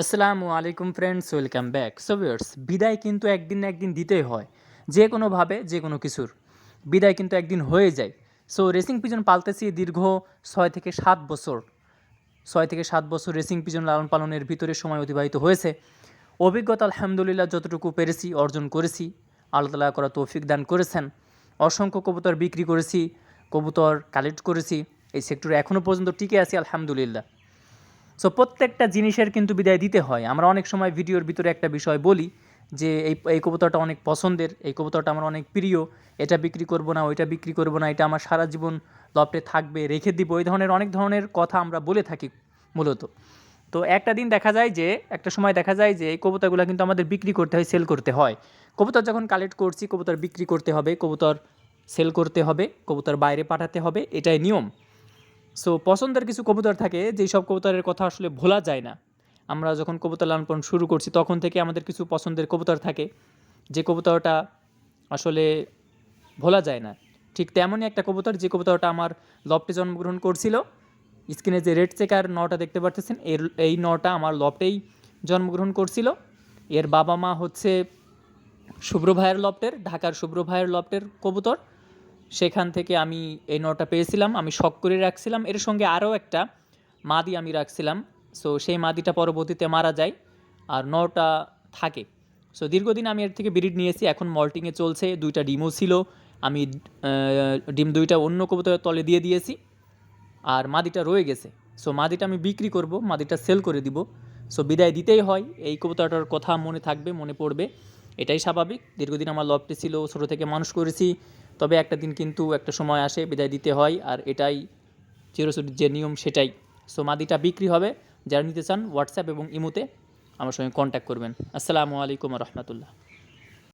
আসসালামু আলাইকুম friends welcome back so viewers বিদায় কিন্তু একদিন না একদিন দিতেই হয়, যে কোনোভাবে যে কোনো কিছুর। বিদায় কিন্তু একদিন হয়ে যায়। সো রেসিং পিজন পালতেছি দীর্ঘ ছয় থেকে সাত বছর। ছয় থেকে সাত বছর রেসিং পিজন লালন পালনের ভিতরে সময় অতিবাহিত হয়েছে। অভিজ্ঞতা আলহামদুলিল্লাহ যতটুকু পেরেছি, অর্জন করেছি। আল্লাহ তালা করা তৌফিক দান করেছেন। অসংখ্য কবুতর বিক্রি করেছি, কবুতর কালেক্ট করেছি। এই সেক্টরে এখনও পর্যন্ত টিকে আছি, আলহামদুলিল্লাহ। সো প্রত্যেকটা জিনিসের কিন্তু বিদায় দিতে হয়। আমরা অনেক সময় ভিডিওর ভিতরে একটা বিষয় বলি যে, এই এই কবুতরটা অনেক পছন্দের, এই কবুতরটা আমার অনেক প্রিয়, এটা বিক্রি করব না, ওইটা বিক্রি করব না, এটা আমার সারা জীবন লপটে থাকবে, রেখে দিব, এই ধরনের, অনেক ধরনের কথা আমরা বলে থাকি মূলত। তো একটা দিন দেখা যায় যে, একটা সময় দেখা যায় যে, এই কবুতরগুলো কিন্তু আমাদের বিক্রি করতে হয় সেল করতে হয়। কবুতর যখন কালেক্ট করছি, কবুতর বিক্রি করতে হবে, কবুতর সেল করতে হবে, কবুতর বাইরে পাঠাতে হবে, এটাই নিয়ম। সো পছন্দের কিছু কবুতর থাকে যেই সব কবুতরের কথা আসলে ভোলা যায় না। আমরা যখন কবুতর লালন শুরু করছি, তখন থেকে আমাদের কিছু পছন্দের কবুতর থাকে, যে কবুতরটা আসলে ভোলা যায় না। ঠিক তেমনই একটা কবুতর, যে কবুতরটা আমার লফটে জন্মগ্রহণ করছিল। স্ক্রিনে যে রেড চেকার নটা দেখতে পারতেছেন, এর, এই নটা আমার লফটেই জন্মগ্রহণ করছিল। এর বাবা মা হচ্ছে শুভ্র ভাইয়ের লফটের ঢাকার শুভ্র ভাইয়ের লফটের কবুতর। সেখান থেকে আমি এই নটা পেয়েছিলাম, আমি শখ করে রাখছিলাম। এর সঙ্গে আরও একটা মাদি আমি রাখছিলাম। সো সেই মাদিটা পরবর্তীতে মারা যায় আর নটা থাকে। সো দীর্ঘদিন আমি এর থেকে ব্রিড নিয়েছি, এখন মল্টিংয়ে চলছে, দুইটা ডিমও ছিল। আমি ডিম দুইটা অন্য কবুতরের তলে দিয়ে দিয়েছি আর মাদিটা রয়ে গেছে। সো মাদিটা আমি বিক্রি করব, মাদিটা সেল করে দিব। সো বিদায় দিতেই হয়, এই কবুতরটার কথা মনে থাকবে, মনে পড়বে। এটাই স্বাভাবিক। দীর্ঘদিন আমার লভটি ছিল, ছোটো থেকে মানুষ করেছি, তবে একটা দিন কিন্তু একটা সময় আসে, বিদায় দিতে হয়, আর এটাই চিরচুরির যে নিয়ম, সেটাই। সো মাদিটা বিক্রি হবে। যারা নিতে চান হোয়াটসঅ্যাপ এবং ইমোতে আমার সঙ্গে কন্ট্যাক্ট করবেন। আসসালামু আলাইকুম রহমতুল্লাহ।